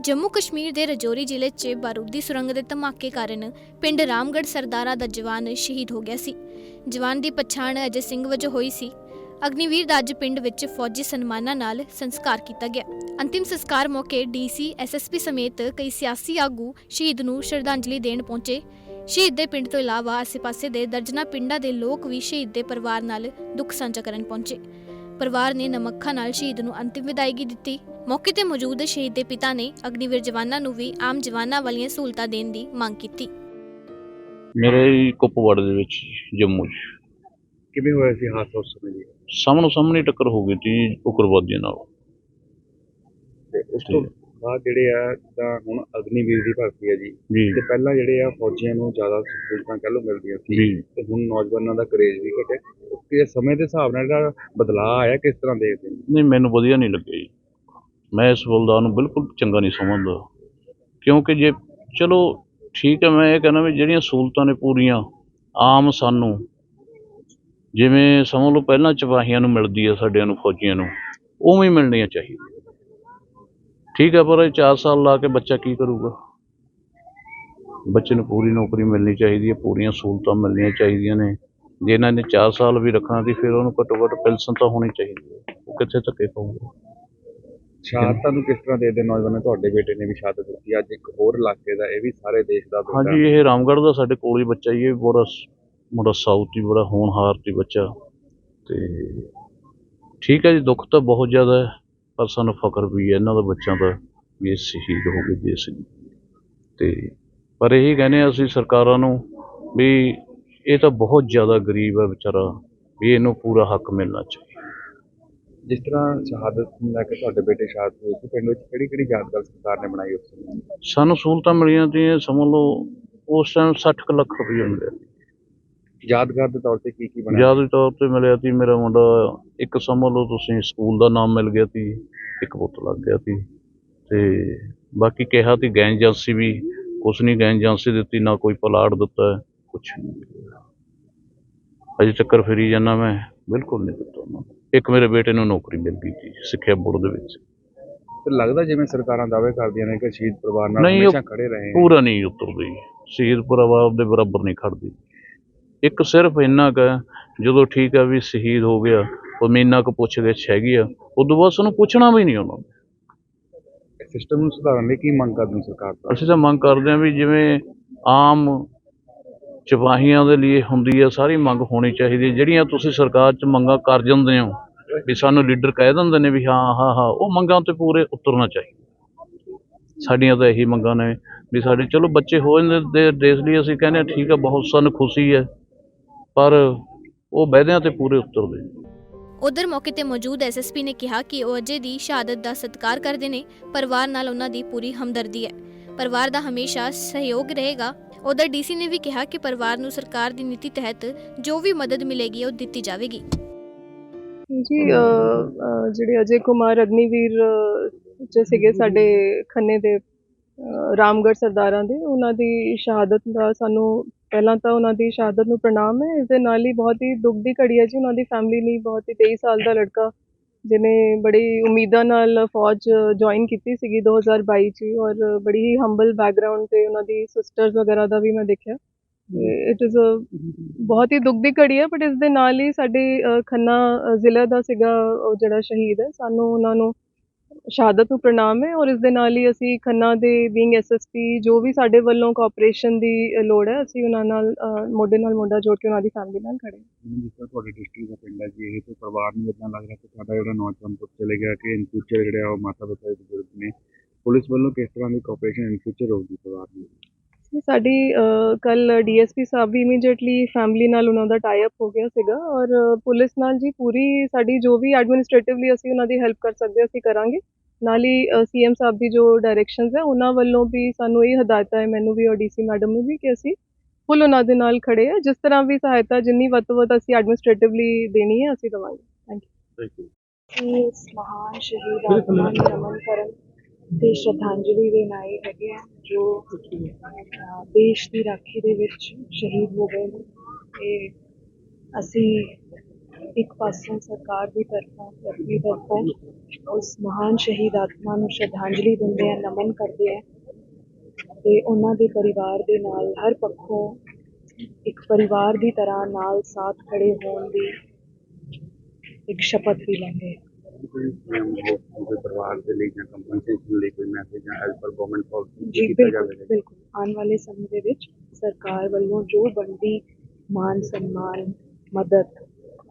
ਜੰਮੂ ਕਸ਼ਮੀਰ ਦੇ ਰਜੌਰੀ ਜ਼ਿਲ੍ਹੇ 'ਚ ਬਾਰੂਦੀ ਸੁਰੰਗ ਦੇ ਧਮਾਕੇ ਕਾਰਨ ਪਿੰਡ ਰਾਮਗੜ੍ਹ ਸਰਦਾਰਾ ਦਾ ਜਵਾਨ ਸ਼ਹੀਦ ਹੋ ਗਿਆ ਸੀ। ਜਵਾਨ ਦੀ ਪਛਾਣ ਅਜੇ ਸਿੰਘ ਵਜੋਂ ਹੋਈ ਸੀ। ਅਗਨੀਵੀਰ ਦਾ ਅੱਜ ਪਿੰਡ ਵਿੱਚ ਫੌਜੀ ਸਨਮਾਨਾਂ ਨਾਲ ਸੰਸਕਾਰ ਕੀਤਾ ਗਿਆ। ਅੰਤਿਮ ਸੰਸਕਾਰ ਮੌਕੇ ਡੀਸੀ ਐਸਐਸਪੀ ਸਮੇਤ ਕਈ ਸਿਆਸੀ ਆਗੂ ਸ਼ਹੀਦ ਨੂੰ ਸ਼ਰਧਾਂਜਲੀ ਦੇਣ ਪਹੁੰਚੇ। ਸ਼ਹੀਦ ਦੇ ਪਿੰਡ ਤੋਂ ਇਲਾਵਾ ਆਸ-ਪਾਸੇ ਦੇ ਦਰਜਨਾ ਪਿੰਡਾਂ ਦੇ ਲੋਕ ਵੀ ਸ਼ਹੀਦ ਦੇ ਪਰਿਵਾਰ ਨਾਲ ਦੁੱਖ ਸਾਂਝਾ ਕਰਨ ਪਹੁੰਚੇ। ਪਰਿਵਾਰ ਨੇ ਨਮੱਖਾਂ ਨਾਲ ਸ਼ਹੀਦ ਨੂੰ ਅੰਤਿਮ ਵਿਦਾਇਗੀ ਦਿੱਤੀ। ਮੌਕੇ ਤੇ ਮੌਜੂਦ ਸ਼ਹੀਦ ਦੇ ਪਿਤਾ ਨੇ ਅਗਨੀਵੀਰ ਜਵਾਨਾਂ ਨੂੰ ਵੀ ਆਮ ਜਵਾਨਾਂ ਵਾਲੀਆਂ ਸਹੂਲਤਾਂ ਦੇਣ ਦੀ ਮੰਗ ਕੀਤੀ। ਮੇਰੇ ਕੁਪਵਾੜ ਦੇ ਵਿੱਚ ਜੰਮੂ 'ਚ। ਕਿਵੇਂ ਹੋਇਆ ਸੀ ਹਾਦਸਾ ਉਸ ਸਮੇਂ ਜੀ? ਸਾਹਮਣੋ ਸਾਹਮਣੇ ਟੱਕਰ ਹੋ ਗਈ ਤੀ ਉਗਰਵਾਦੀਆਂ ਨਾਲ। ਤੇ ਉਸ ਤੋਂ ਬਾਅਦ ਜਿਹੜੇ ਆ ਤਾਂ ਹੁਣ ਅਗਨੀਵੀਰ ਦੀ ਭਰਤੀ ਹੈ ਜੀ। ਜੀ। ਤੇ ਪਹਿਲਾਂ ਜਿਹੜੇ ਆ ਫੌਜੀਆਂ ਨੂੰ ਜ਼ਿਆਦਾ ਸਹੂਲਤਾਂ ਕਹਿ ਲਓ ਮਿਲਦੀਆਂ ਸੀ। ਜੀ। ਤੇ ਹੁਣ ਨੌਜਵਾਨਾਂ ਦਾ ਕਰੇਜ ਵੀ ਘਟਿਆ। ਕਿ ਸਮੇਂ ਦੇ ਹਿਸਾਬ ਨਾਲ ਜਿਹੜਾ ਬਦਲਾਅ ਆਇਆ, ਕਿਸ ਤਰ੍ਹਾਂ ਦੇਖਦੇ ਨੇ ਨਹੀਂ, ਮੈਨੂੰ ਵਧੀਆ ਨਹੀਂ ਲੱਗਿਆ ਜੀ। ਮੈਂ ਇਸ ਬਲਦਾ ਨੂੰ ਬਿਲਕੁਲ ਚੰਗਾ ਨਹੀਂ ਸਮਝਦਾ। ਕਿਉਂਕਿ ਜੇ, ਚਲੋ ਠੀਕ ਹੈ, ਮੈਂ ਇਹ ਕਹਿੰਦਾ ਵੀ ਜਿਹੜੀਆਂ ਸਹੂਲਤਾਂ ਨੇ ਪੂਰੀਆਂ, ਆਮ ਸਾਨੂੰ, ਜਿਵੇਂ ਸਮਝ ਲਓ ਪਹਿਲਾਂ ਚਪਾਹੀਆਂ ਨੂੰ ਮਿਲਦੀ ਹੈ ਸਾਡਿਆਂ ਨੂੰ, ਫੌਜੀਆਂ ਨੂੰ, ਉਵੇਂ ਹੀ ਮਿਲਣੀਆਂ ਚਾਹੀਦੀਆਂ। ਠੀਕ ਹੈ, ਪਰ ਇਹ 4 ਸਾਲ ਲਾ ਕੇ ਬੱਚਾ ਕੀ ਕਰੂਗਾ? ਬੱਚੇ ਨੂੰ ਪੂਰੀ ਨੌਕਰੀ ਮਿਲਣੀ ਚਾਹੀਦੀ ਹੈ, ਪੂਰੀਆਂ ਸਹੂਲਤਾਂ ਮਿਲਣੀਆਂ ਚਾਹੀਦੀਆਂ ਨੇ। ਜੇ ਇਹਨਾਂ ਨੇ 4 ਸਾਲ ਵੀ ਰੱਖਣਾ ਤੇ ਫਿਰ ਉਹਨੂੰ ਘੱਟੋ ਘੱਟ ਪੈਨਸ਼ਨ ਤਾਂ ਹੋਣੀ ਚਾਹੀਦੀ ਹੈ। ਉਹ ਕਿੱਥੇ ਧੱਕੇ ਖਾਊਗਾ? ਸ਼ਹਾਦਤਾਂ ਨੂੰ ਕਿਸ ਤਰ੍ਹਾਂ ਦੇਖਦੇ ਨੌਜਵਾਨ? ਤੁਹਾਡੇ ਬੇਟੇ ਨੇ ਵੀ ਸ਼ਹਾਦਤ ਦਿੱਤੀ। ਅੱਜ ਇੱਕ ਹੋਰ ਇਲਾਕੇ ਦਾ ਇਹ ਵੀ ਸਾਰੇ ਦੇਸ਼ ਦਾ ਹਾਂਜੀ ਇਹ ਰਾਮਗੜ੍ਹ ਦਾ ਸਾਡੇ ਕੋਲ ਹੀ ਬੱਚਾ ਹੀ ਇਹ ਬੜਾ ਸ- ਬੜਾ ਸਾਊਥ ਹੀ ਬੜਾ ਹੋਣਹਾਰ ਤੇ ਬੱਚਾ। ਤੇ ਠੀਕ ਹੈ ਜੀ ਦੁੱਖ ਤਾਂ ਬਹੁਤ ਜ਼ਿਆਦਾ ਹੈ ਪਰ ਸਾਨੂੰ ਫਖਰ ਵੀ ਹੈ। ਇਹਨਾਂ ਦਾ ਬੱਚਿਆਂ ਦਾ ਵੀ ਇਹ ਸ਼ਹੀਦ ਹੋ ਗਏ ਦੇਸ਼ ਲਈ। ਤੇ ਪਰ ਇਹੀ ਕਹਿੰਦੇ ਅਸੀਂ ਸਰਕਾਰਾਂ ਨੂੰ ਵੀ ਇਹ ਤਾਂ ਬਹੁਤ ਜ਼ਿਆਦਾ ਗਰੀਬ ਹੈ ਵਿਚਾਰਾ ਵੀ ਇਹਨੂੰ ਪੂਰਾ ਹੱਕ ਮਿਲਣਾ ਚਾਹੀਦਾ। ਜਿਸ ਤਰ੍ਹਾਂ ਸ਼ਹਾਦਤ ਲੈ ਕੇ ਤੁਹਾਡੇ ਬੇਟੇ ਸ਼ਹਾਦਤ ਹੋਏ ਸੀ ਪਿੰਡ ਵਿੱਚ ਕਿਹੜੀ ਕਿਹੜੀ ਯਾਦਗਾਰ ਸਰਕਾਰ ਨੇ ਬਣਾਈ ਉਸ ਸਮੇਂ? ਸਾਨੂੰ ਸਹੂਲਤਾਂ ਮਿਲੀਆਂ ਤੀਆਂ ਸਮਝ ਲਓ ਉਸ ਟਾਈਮ 60 ਕੁ ਲੱਖ ਰੁਪਏ ਮਿਲਿਆ। ਯਾਦਗਾਰ ਦੇ ਤੌਰ ਤੇ ਕੀ ਕੀ ਬਣਾਇਆ ਯਾਦ ਦੇ ਤੌਰ ਤੇ ਮਿਲਿਆ ਸੀ ਮੇਰਾ ਮੁੰਡਾ ਇੱਕ ਸਮਝ ਲਓ ਤੁਸੀਂ ਸਕੂਲ ਦਾ ਨਾਮ ਮਿਲ ਗਿਆ ਸੀ ਇੱਕ ਪੁੱਤ ਲੱਗ ਗਿਆ ਸੀ ਤੇ ਬਾਕੀ ਕਿਹਾ ਸੀ ਗੈਂ ਏਜੰਸੀ ਵੀ ਕੁਛ ਨਹੀਂ ਗੈਂ ਏਜੰਸੀ ਦਿੱਤੀ ਨਾ ਕੋਈ ਪਲਾਟ ਦਿੱਤਾ ਕੁਛ ਨਹੀਂ ਅਜੇ ਚੱਕਰ ਫਿਰੀ ਜਾਂਦਾ ਮੈਂ। ਬਿਲਕੁਲ ਨਹੀਂ ਦਿੱਤਾ ਉਹਨਾਂ ਨੂੰ। ਇੱਕ ਮੇਰੇ ਬੇਟੇ ਨੂੰ ਨੌਕਰੀ ਮਿਲ ਗਈ ਸੀ ਸਿੱਖਿਆ ਬੋਰਡ ਦੇ ਵਿੱਚ। ਤੇ ਲੱਗਦਾ ਜਿਵੇਂ ਸਰਕਾਰਾਂ ਦਾਅਵੇ ਕਰਦੀਆਂ ਨੇ ਕਿ ਸ਼ਹੀਦ ਪਰਿਵਾਰ ਨਾਲ ਨਹੀਂ, ਉਹ ਹਮੇਸ਼ਾ ਖੜੇ ਰਹੇ। ਪੂਰਾ ਨਹੀਂ ਉਤਰਦੀ। ਸ਼ਹੀਦ ਪਰਿਵਾਰ ਦੇ ਬਰਾਬਰ ਨਹੀਂ ਖੜਦੀ। ਇੱਕ ਸਿਰਫ ਇੰਨਾ ਕੁ ਹੈ, ਜਦੋਂ ਠੀਕ ਹੈ ਵੀ ਸ਼ਹੀਦ ਹੋ ਗਿਆ ਉਹ ਮੀਨਾ ਕੁ ਪੁੱਛ ਗਿੱਛ ਹੈਗੀ ਆ। ਉਦੋਂ ਬਾਅਦ ਉਹਨੂੰ ਪੁੱਛਣਾ ਵੀ ਨਹੀਂ ਉਹਨਾਂ ਨੂੰ। ਸਿਸਟਮ ਨੂੰ ਸੁਧਾਰਨ ਲਈ ਕੀ ਮੰਗ ਕਰਦੇ ਹੋ ਸਰਕਾਰ ਤੋਂ? ਅਸੀਂ ਤਾਂ ਮੰਗ ਕਰਦੇ ਹਾਂ ਵੀ ਜਿਵੇਂ ਆਮ ਸਿਪਾਹੀਆਂ ਦੇ ਲਈ ਹੁੰਦੀ ਹੈ, ਸਾਰੀ ਮੰਗ ਹੋਣੀ ਚਾਹੀਦੀ ਜਿਹੜੀਆਂ ਤੁਸੀਂ ਸਰਕਾਰ 'ਚ ਮੰਗਾਂ ਕਰ ਜਾਂਦੇ ਹੋ, ਵੀ ਸਾਨੂੰ ਲੀਡਰ ਕਹਿ ਦਿੰਦੇ ਨੇ ਵੀ ਹਾਂ ਹਾਂ ਹਾਂ, ਉਹ ਮੰਗਾਂ ਤੇ ਪੂਰੇ ਉਤਰਨਾ ਚਾਹੀਦਾ। ਸਾਡੀਆਂ ਤਾਂ ਇਹੀ ਮੰਗਾਂ ਨੇ ਵੀ ਸਾਡੇ, ਚਲੋ ਬੱਚੇ ਹੋ ਜਾਂਦੇ ਦੇਸ਼ ਲਈ, ਅਸੀਂ ਕਹਿੰਦੇ ਠੀਕ ਹੈ, ਬਹੁਤ ਸਾਨੂੰ, ਖੁਸ਼ੀ ਹੈ, ਪਰ ਉਹ ਵਾਅਦਿਆਂ ਤੇ ਪੂਰੇ ਉਤਰਦੇ ਉਧਰ ਮੌਕੇ ਤੇ ਮੌਜੂਦ ਐਸਐਸਪੀ ਨੇ ਕਿਹਾ ਕਿ ਉਹ ਅਜੇ ਦੀ ਸ਼ਹਾਦਤ ਦਾ ਸਤਿਕਾਰ ਕਰਦੇ ਨੇ, ਪਰਿਵਾਰ ਨਾਲ ਉਹਨਾਂ ਦੀ ਪੂਰੀ ਹਮਦਰਦੀ ਹੈ। ਪਰਿਵਾਰ ਦਾ ਹਮੇਸ਼ਾ ਸਹਿਯੋਗ ਰਹੇਗਾ। ਉਧਰ ਡੀਸੀ ਨੇ ਵੀ ਕਿਹਾ ਕਿ ਪਰਿਵਾਰ ਨੂੰ ਸਰਕਾਰ ਦੀ ਨੀਤੀ ਤਹਿਤ ਜੋ ਵੀ ਮਦਦ ਮਿਲੇਗੀ ਉਹ ਦਿੱਤੀ ਜਾਵੇਗੀ। ਜੀ ਜਿਹੜੇ ਅਜੇ ਕੁਮਾਰ ਅਗਨੀਵੀਰ ਅ, ਸੀਗੇ ਸਾਡੇ ਖੰਨੇ ਦੇ ਰਾਮਗੜ ਸਰਦਾਰਾਂ ਦੇ ਉਹਨਾਂ ਦੀ ਸ਼ਹਾਦਤ ਦਾ ਸਾਨੂੰ ਪਹਿਲਾਂ ਤਾਂ ਉਹਨਾਂ ਦੀ ਸ਼ਹਾਦਤ ਨੂੰ ਪ੍ਰਣਾਮ ਹੈ। ਇਸ ਦੇ ਨਾਲ ਹੀ ਬਹੁਤ ਹੀ ਦੁੱਖ ਦੀ ਘੜੀ ਹੈ ਜੀ। ਉਹਨਾਂ ਦੀ ਫੈਮਿਲੀ ਲਈ ਬਹੁਤ ਹੀ 23 ਸਾਲ ਦਾ ਲੜਕਾ ਜਿਹਨੇ ਬੜੀ ਉਮੀਦਾਂ ਨਾਲ ਫੌਜ ਜੁਆਇਨ ਕੀਤੀ ਸੀਗੀ 2022 ਚ ਔਰ ਬੜੀ ਹੀ ਹੰਬਲ ਬੈਕਗ੍ਰਾਉਂਡ ਤੇ ਉਹਨਾਂ ਦੀ ਸਿਸਟਰਸ ਵਗੈਰਾ ਦਾ ਵੀ ਮੈਂ ਦੇਖਿਆ। ਇਟ ਇਜ਼ ਅ ਬਹੁਤ ਹੀ ਦੁੱਖ ਦੀ ਘੜੀ ਹੈ ਬਟ ਇਸ ਦੇ ਨਾਲ ਹੀ ਸਾਡੇ ਖੰਨਾ ਅ, ਜ਼ਿਲ੍ਹੇ ਦਾ ਸੀਗਾ ਉਹ ਜਿਹੜਾ ਸ਼ਹੀਦ ਹੈ ਸਾਨੂੰ ਉਹਨਾਂ ਨੂੰ ਸ਼ਹਾਦਤ ਨੂੰ ਪ੍ਰਣਾਮ ਹੈ ਔਰ ਇਸ ਦੇ ਨਾਲ ਹੀ ਅਸੀਂ ਖੰਨਾ ਦੇ ਬੀਇੰਗ ਐਸਐਸਪੀ ਜੋ ਵੀ ਸਾਡੇ ਵੱਲੋਂ ਕੋਆਪਰੇਸ਼ਨ ਦੀ ਲੋੜ ਹੈ, ਅਸੀਂ ਉਹਨਾਂ ਨਾਲ ਮੋਢੇ ਨਾਲ ਮੋਢਾ ਜੋੜ ਕੇ ਉਹਨਾਂ ਦੀ ਫੈਮਿਲੀ ਨਾਲ ਖੜੇ ਹਾਂ। ਜਿਸ ਤਰ੍ਹਾਂ ਤੁਹਾਡੇ ਡਿਸਟ੍ਰਿਕਟ ਦਾ ਪਿੰਡ ਹੈ ਜੀ, ਇਹ ਤੇ ਪਰਿਵਾਰ ਨੂੰ ਇਦਾਂ ਲੱਗ ਰਿਹਾ ਕਿ ਸਾਡਾ ਜਿਹੜਾ ਨੌਜਵਾਨ ਪੁੱਤ ਚਲੇ ਗਿਆ ਕਿ ਇਨ ਫਿਊਚਰ ਜਿਹੜਾ ਉਹ ਮਾਤਾ ਪਿਤਾ ਦੇ ਬਜ਼ੁਰਗ ਨੇ, ਪੁਲਿਸ ਵੱਲੋਂ ਕਿਸ ਤਰ੍ਹਾਂ ਦੀ ਕੋਆਪਰੇਸ਼ਨ ਇਨ ਫਿਊਚਰ ਹੋਊਗੀ ਪਰਿਵਾਰ ਨੂੰ ਸਾਡੀ ਕੱਲ ਡੀਐਸਪੀ ਸਾਹਿਬ ਵੀ ਇਮੀਡੀਏਟਲੀ ਫੈਮਿਲੀ ਨਾਲ ਉਹਨਾਂ ਦਾ ਟਾਈ ਅਪ ਹੋ ਗਿਆ ਸੀਗਾ ਔਰ ਪੁਲਿਸ ਨਾਲ ਜੀ ਪੂਰੀ ਸਾਡੀ ਜੋ ਵੀ ਐਡਮਿਨਿਸਟ੍ਰੇਟਿਵਲੀ ਅਸੀਂ ਉਹਨਾਂ ਦੀ ਹੈਲਪ ਕਰ ਸਕਦੇ ਅਸੀਂ ਕਰਾਂਗੇ। ਨਾਲ ਹੀ ਸੀਐਮ ਸਾਹਿਬ ਦੀ ਜੋ ਡਾਇਰੈਕਸ਼ਨਸ ਹੈ ਉਹਨਾਂ ਵੱਲੋਂ ਵੀ ਸਾਨੂੰ ਇਹ ਹਦਾਇਤਾਂ ਹੈ ਮੈਨੂੰ ਵੀ ਔਰ ਡੀਸੀ ਮੈਡਮ ਨੂੰ ਵੀ ਕਿ ਅਸੀਂ ਫੁੱਲ ਉਹਨਾਂ ਦੇ ਨਾਲ ਖੜੇ ਆ ਜਿਸ ਤਰ੍ਹਾਂ ਵੀ ਸਹਾਇਤਾ ਜਿੰਨੀ ਵੱਧ ਤੋਂ ਵੱਧ ਅਸੀਂ ਐਡਮਿਨਿਸਟ੍ਰੇਟਿਵਲੀ ਦੇਣੀ ਹੈ ਅਸੀਂ ਦੇਵਾਂਗੇ। ਥੈਂਕ ਯੂ ਥੈਂਕ ਯੂ ਇਸ ਮਹਾਨ ਸ਼ਹੀਦ ਆਤਮਾ ਨੂੰ ਨਮਨ ਕਰਨ। ਤੇ ਸ਼ਰਧਾਂਜਲੀ ਦੇ ਆਏ ਹੈਗੇ ਆ ਜੋ ਅਹ, ਦੇਸ਼ ਦੀ ਰਾਖੀ ਦੇ ਵਿੱਚ ਸ਼ਹੀਦ ਹੋ ਗਏ ਨੇ। ਤੇ ਅਸੀਂ ਇੱਕ ਪਾਸੋਂ ਸਰਕਾਰ ਦੀ ਤਰਫੋਂ ਤੇ ਆਪਣੀ ਤਰਫੋਂ ਉਸ ਮਹਾਨ ਸ਼ਹੀਦ ਆਤਮਾ ਨੂੰ ਸ਼ਰਧਾਂਜਲੀ ਦਿੰਦੇ ਆ ਨਮਨ ਕਰਦੇ ਆ। ਤੇ ਉਹਨਾਂ ਦੇ ਪਰਿਵਾਰ ਦੇ ਨਾਲ ਹਰ ਪੱਖੋਂ ਇੱਕ ਪਰਿਵਾਰ ਦੀ ਤਰ੍ਹਾਂ ਨਾਲ ਸਾਥ ਖੜੇ ਹੋਣ ਦੀ ਇੱਕ ਸ਼ਪਥ ਵੀ ਲੈਂਦੇ ਆ। ਕੋਈ ਅਮ, ਉਹ ਕੋਈ ਪਰਿਵਾਰ ਦੇ ਲਈ ਜਾਂ ਕੰਪਨਸੇਸ਼ਨ ਲਈ ਕੋਈ ਮੈਸੇਜ ਜਾਂ ਹੈਲਪ ਫॉर ਗਵਰਨਮੈਂਟ ਪਾਲਿਸੀ ਜੀ ਕੀਤਾ ਬਿਲਕੁਲ ਜਾਵੇਗਾ। ਬਿਲਕੁਲ। ਆਉਣ ਵਾਲੇ ਸਮੇਂ ਦੇ ਵਿੱਚ ਸਰਕਾਰ ਵੱਲੋਂ ਜੋ ਬਣਦੀ ਮਾਨ ਸਨਮਾਨ ਮਦਦ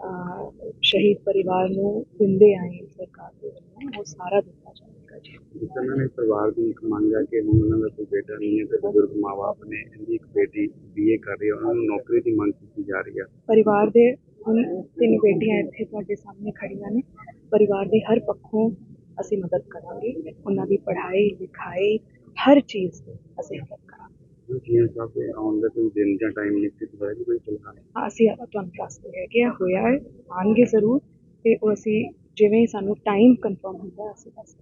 ਅਹ, ਸ਼ਹੀਦ ਪਰਿਵਾਰ ਨੂੰ ਦਿੰਦੇ ਆਏ ਸਰਕਾਰ ਦੇ ਵੱਲੋਂ ਉਹ ਸਾਰਾ ਦਿੱਤਾ ਜਾਵੇਗਾ ਜੀ। ਜਿਸ ਤਰ੍ਹਾਂ ਨੇ ਪਰਿਵਾਰ ਦੀ ਇੱਕ ਮੰਗ ਹੈ ਕਿ ਹੁਣ ਉਹਨਾਂ ਦਾ ਕੋਈ ਬੇਟਾ ਨਹੀਂ ਹੈ ਤੇ ਬਜ਼ੁਰਗ ਮਾਪੇ ਨੇ ਇਹਦੀ ਇੱਕ ਬੇਟੀ ਬੀਏ ਕਰ ਰਹੀ ਹੈ ਉਹਨਾਂ ਨੂੰ ਨੌਕਰੀ ਦੀ ਮੰਗ ਕੀਤੀ ਜਾ ਰਹੀ ਹੈ। ਪਰਿਵਾਰ ਦੇ ਹੁਣ ਤਿੰਨ ਬੇਟੀਆਂ ਇੱਥੇ ਤੁਹਾਡੇ ਸਾਹਮਣੇ ਖੜੀਆਂ ਨੇ। ਪਰਿਵਾਰ ਦੇ ਹਰ ਪੱਖੋਂ ਅਸੀਂ ਮਦਦ ਕਰਾਂਗੇ ਉਹਨਾਂ ਦੀ ਪੜ੍ਹਾਈ ਲਿਖਾਈ ਹਰ ਚੀਜ਼ ਦੀ ਅਸੀਂ ਮਦਦ ਕਰਾਂਗੇ। ਜੀ ਸਾਹਿਬ ਦੇ ਆਉਣ ਦਾ ਕੋਈ ਦਿਨ ਜਾਂ ਟਾਈਮ ਨਿਸ਼ਚਿਤ ਹੋਇਆ ਕਿ ਕੋਈ ਫਿਲਹਾਲ ਹਾਂ, ਅਸੀਂ ਤੁਹਾਨੂੰ ਦੱਸਦੇ ਹੈਗੇ ਆ ਹੋਇਆ ਹੈ ਆਉਣਗੇ ਜ਼ਰੂਰ ਤੇ ਉਹ ਅਸੀਂ ਜਿਵੇਂ ਹੀ ਸਾਨੂੰ ਟਾਈਮ ਕਨਫਰਮ ਹੁੰਦਾ ਅਸੀਂ ਦੱਸ